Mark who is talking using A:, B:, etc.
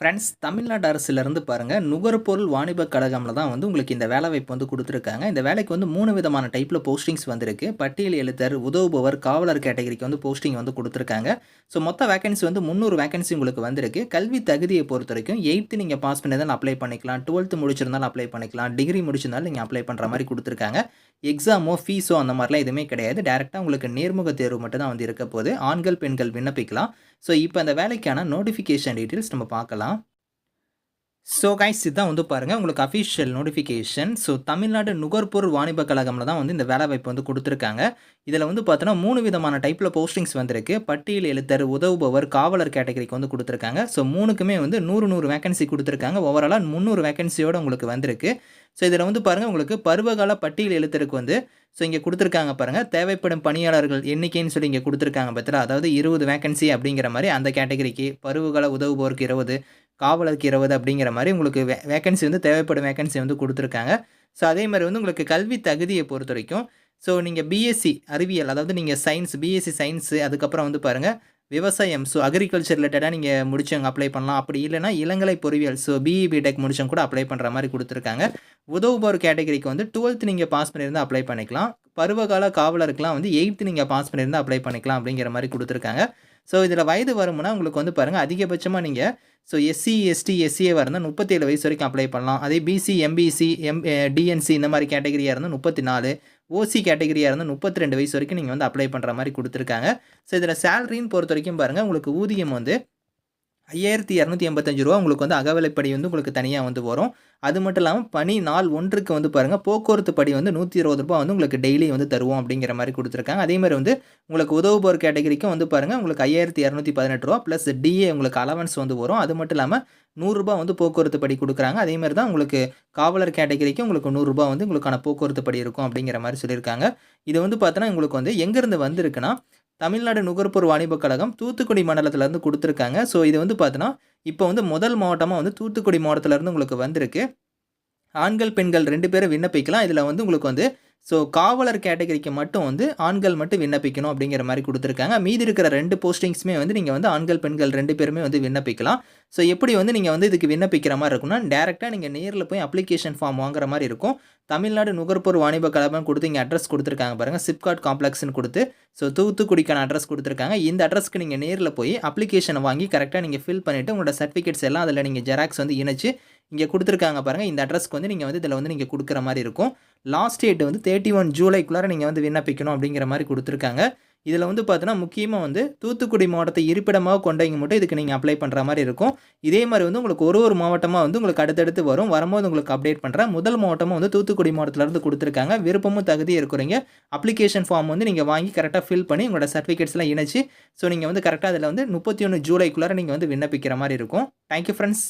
A: Friends Tamil Nadu அரசுலேருந்து பாருங்கள் நுகர்பொருள் வாணிப கழகம்ல தான் வந்து உங்களுக்கு இந்த வேலைவாய்ப்பு வந்து கொடுத்துருக்காங்க. இந்த வேலைக்கு வந்து மூணு விதமான டைப்பில் போஸ்டிங்ஸ் வந்திருக்கு. பட்டியல் எழுத்தர் உதவுபவர் காவலர் கேட்டகரிக்கு வந்து போஸ்டிங் வந்து கொடுத்துருக்காங்க. ஸோ மொத்த வேகன்சி வந்து முந்நூறு வேகன்சி உங்களுக்கு வந்திருக்கு. கல்வி தகுதியை பொறுத்த வரைக்கும் எயித்து நீங்கள் பாஸ் பண்ணியிருந்தாலும் அப்ளை பண்ணிக்கலாம். டுவெல்த்து முடிச்சிருந்தாலும் அப்ளை பண்ணிக்கலாம். டிகிரி முடிச்சிருந்தாலும் நீங்கள் அப்ளை பண்ணுற மாதிரி கொடுத்துருக்காங்க. எக்ஸாமோ ஃபீஸோ அந்த மாதிரிலாம் எதுவுமே கிடையாது. டேரெக்டாக உங்களுக்கு நேர்முக தேர்வு மட்டும் தான் வந்து இருக்க போது ஆண்கள் பெண்கள் விண்ணப்பிக்கலாம். ஸோ இப்போ அந்த வேலைக்கான நோட்டிஃபிகேஷன் டீட்டெயில்ஸ் நம்ம பார்க்கலாம். ஸோ கைஸ் இதுதான் வந்து பாருங்கள் உங்களுக்கு அஃபிஷியல் நோட்டிஃபிகேஷன் ஸோ தமிழ்நாடு நுகர்பொருள் வாணிப கழகம்ல தான் வந்து இந்த வேலை வாய்ப்பு வந்து கொடுத்துருக்காங்க. இதில் வந்து பார்த்தோன்னா மூணு விதமான டைப்பில் போஸ்டிங்ஸ் வந்திருக்கு. பட்டியல் எழுத்தர் உதவுபவர் காவலர் கேட்டகரிக்கு வந்து கொடுத்துருக்காங்க. ஸோ மூணுக்குமே வந்து நூறு நூறு வேகன்சி கொடுத்துருக்காங்க. ஓவராலாக முந்நூறு வேகன்சியோடு உங்களுக்கு வந்திருக்கு. ஸோ இதில் வந்து பாருங்கள் உங்களுக்கு பருவகால பட்டியல் எழுத்தருக்கு வந்து ஸோ இங்கே கொடுத்துருக்காங்க பாருங்கள் தேவைப்படும் பணியாளர்கள் எண்ணிக்கைன்னு சொல்லி இங்கே கொடுத்துருக்காங்க பத்திரா? அதாவது இருபது வேகன்சி அப்படிங்கிற மாதிரி அந்த கேட்டகரிக்கு பருவகால உதவுபவருக்கு இருபது காவலருக்கு இருபது அப்படிங்கிற மாதிரி உங்களுக்கு வே வேகன்சி வந்து தேவைப்படும் வேகன்சி வந்து கொடுத்துருக்காங்க. ஸோ அதே மாதிரி வந்து உங்களுக்கு கல்வி தகுதியை பொறுத்த வரைக்கும் ஸோ நீங்கள் பிஎஸ்சி அறிவியல் அதாவது நீங்கள் சயின்ஸ் பிஎஸ்சி சயின்ஸு அதுக்கப்புறம் வந்து பாருங்கள் விவசாயம் ஸோ அக்ரிகல்ச்சர் ரிலேட்டடாக நீங்கள் முடிச்சவங்க அப்ளை பண்ணலாம். அப்படி இல்லைனா இளங்கலை பொறியியல் ஸோ பிஇ பிடெக் முடிச்சவங்க கூட அப்ளை பண்ணுற மாதிரி கொடுத்துருக்காங்க. உதவுபவர் கேட்டகரிக்கு வந்து டுவெல்த் நீங்கள் பாஸ் பண்ணியிருந்தால் அப்ளை பண்ணிக்கலாம். பருவகால காவலருக்குலாம் வந்து எயித்து நீங்கள் பாஸ் பண்ணியிருந்தால் அப்ளை பண்ணிக்கலாம் அப்படிங்கிற மாதிரி கொடுத்துருக்காங்க. ஸோ இதில் வயது வரும்னா உங்களுக்கு வந்து பாருங்கள் அதிகபட்சமாக நீங்கள் ஸோ எஸ்சி எஸ்டி எஸ்சியே இருந்தால் முப்பத்தேழு வயசு வரைக்கும் அப்ளை பண்ணலாம். அதே பிசி எம்பிசி எம் டிஎன்சி இந்த மாதிரி கேட்டகரியாக இருந்தால் முப்பத்தி நாலு ஓசி கேட்டகரியாக இருந்தால் முப்பத்தி ரெண்டு வயசு வரைக்கும் நீங்கள் வந்து அப்ளை பண்ணுற மாதிரி கொடுத்துருக்காங்க. ஸோ இதில் சேலரின்னு பொறுத்த வரைக்கும் பாருங்கள் உங்களுக்கு ஊதியம் வந்து ஐயாயிரத்தி இரநூத்தி எண்பத்தஞ்சு ரூபா உங்களுக்கு வந்து அகவிலைப்படி வந்து உங்களுக்கு தனியாக வந்து வரும். அது மட்டும் இல்லாமல் பனி நாள் ஒன்றுக்கு வந்து பாருங்கள் போக்குவரத்து படி வந்து நூற்றி இருபது ரூபா வந்து உங்களுக்கு டெய்லி வந்து தருவோம் அப்படிங்கிற மாதிரி கொடுத்துருக்காங்க. அதே மாதிரி வந்து உங்களுக்கு உதவுபோர் கேட்டகரிக்கும் வந்து பாருங்கள் உங்களுக்கு ஐயாயிரத்தி இரநூத்தி பதினெட்டு ரூபா ப்ளஸ் டிஏ உங்களுக்கு அலவன்ஸ் வந்து வரும். அது மட்டும் இல்லாமல் நூறுரூபா வந்து போக்குவரத்து படி கொடுக்குறாங்க. அதே மாதிரி தான் உங்களுக்கு காவலர் கேட்டகரிக்கு உங்களுக்கு நூறுரூபா வந்து உங்களுக்கான போக்குவரத்து படி இருக்கும் அப்படிங்கிற மாதிரி சொல்லியிருக்காங்க. இது வந்து பார்த்தோன்னா உங்களுக்கு வந்து எங்கேருந்து வந்திருக்குன்னா தமிழ்நாடு நுகர்பொருள் வாணிபக் கழகம் தூத்துக்குடி மண்டலத்திலேருந்து கொடுத்துருக்காங்க. ஸோ இது வந்து பார்த்தோன்னா இப்போ வந்து முதல் மாவட்டமாக வந்து தூத்துக்குடி மாவட்டத்திலேருந்து உங்களுக்கு வந்திருக்கு. ஆண்கள் பெண்கள் ரெண்டு பேரும் விண்ணப்பிக்கலாம். இதில் வந்து உங்களுக்கு வந்து ஸோ காவலர் கேட்டகரிக்கு மட்டும் வந்து ஆண்கள் மட்டும் விண்ணப்பிக்கணும் அப்படிங்கிற மாதிரி கொடுத்துருக்காங்க. மீதி இருக்கிற ரெண்டு போஸ்டிங்ஸுமே வந்து நீங்கள் வந்து ஆண்கள் பெண்கள் ரெண்டு பேருமே வந்து விண்ணப்பிக்கலாம். ஸோ எப்படி வந்து நீங்கள் வந்து இதுக்கு விண்ணப்பிக்கிற மாதிரி இருக்கும்னா டேரெக்டாக நீங்கள் நேரில் போய் அப்ளிகேஷன் ஃபார்ம் வாங்குற மாதிரி இருக்கும். தமிழ்நாடு நுகர்பூர் வாணிப கழகம் கொடுத்து இங்கே அட்ரஸ் கொடுத்துருக்காங்க பாருங்கள் சிப்காட் காம்ப்ளெக்ஸ்னு கொடுத்து ஸோ தூத்துக்குடிக்கான அட்ரஸ் கொடுத்துருக்காங்க. இந்த அட்ரஸ்க்கு நீங்கள் நேரில் போய் அப்ளிகேஷனை வாங்கி கரெக்டாக நீங்கள் ஃபில் பண்ணிவிட்டு உங்களோட சர்டிஃபிகேட்ஸ் எல்லாம் அதில் நீங்கள் ஜெராக்ஸ் வந்து இணைச்சு இங்கே கொடுத்துருக்காங்க பாருங்கள் இந்த அட்ரஸ்க்கு வந்து நீங்கள் வந்து இதில் வந்து நீங்கள் கொடுக்குற மாதிரி இருக்கும். லாஸ்ட் டேட் வந்து தேர்ட்டி ஒன் ஜூலைக்குள்ளார நீங்கள் வந்து விண்ணப்பிக்கணும் அப்படிங்கிற மாதிரி கொடுத்துருக்காங்க. இதில் வந்து பார்த்தீங்கன்னா முக்கியமாக வந்து தூத்துக்குடி மாவட்டத்தை இருப்பிடமாக கொண்டவங்க மட்டும் இதுக்கு நீங்கள் அப்ளை பண்ணுற மாதிரி இருக்கும். இதே மாதிரி வந்து உங்களுக்கு ஒரு ஒரு மாவட்டமாக வந்து உங்களுக்கு அடுத்தடுத்து வரும். வரும்போது உங்களுக்கு அப்டேட் பண்ணுறேன் முதல் மாவட்டமாக வந்து தூத்துக்குடி மாவட்டத்திலேருந்து கொடுத்துருக்காங்க. விருப்பமும் தகுதி இருக்கிறீங்க. அப்ளிகேஷன் ஃபார்ம் வந்து நீங்கள் வாங்கி கரெக்டாக ஃபில் பண்ணி உங்களோட சர்டிஃபிகேட்ஸ்லாம் இணைச்சி ஸோ நீங்கள் வந்து கரெக்டாக அதில் வந்து முப்பத்தி ஒன்று ஜூலைக்குள்ளார நீங்கள் வந்து விண்ணப்பிக்கிற மாதிரி இருக்கும். Thank you friends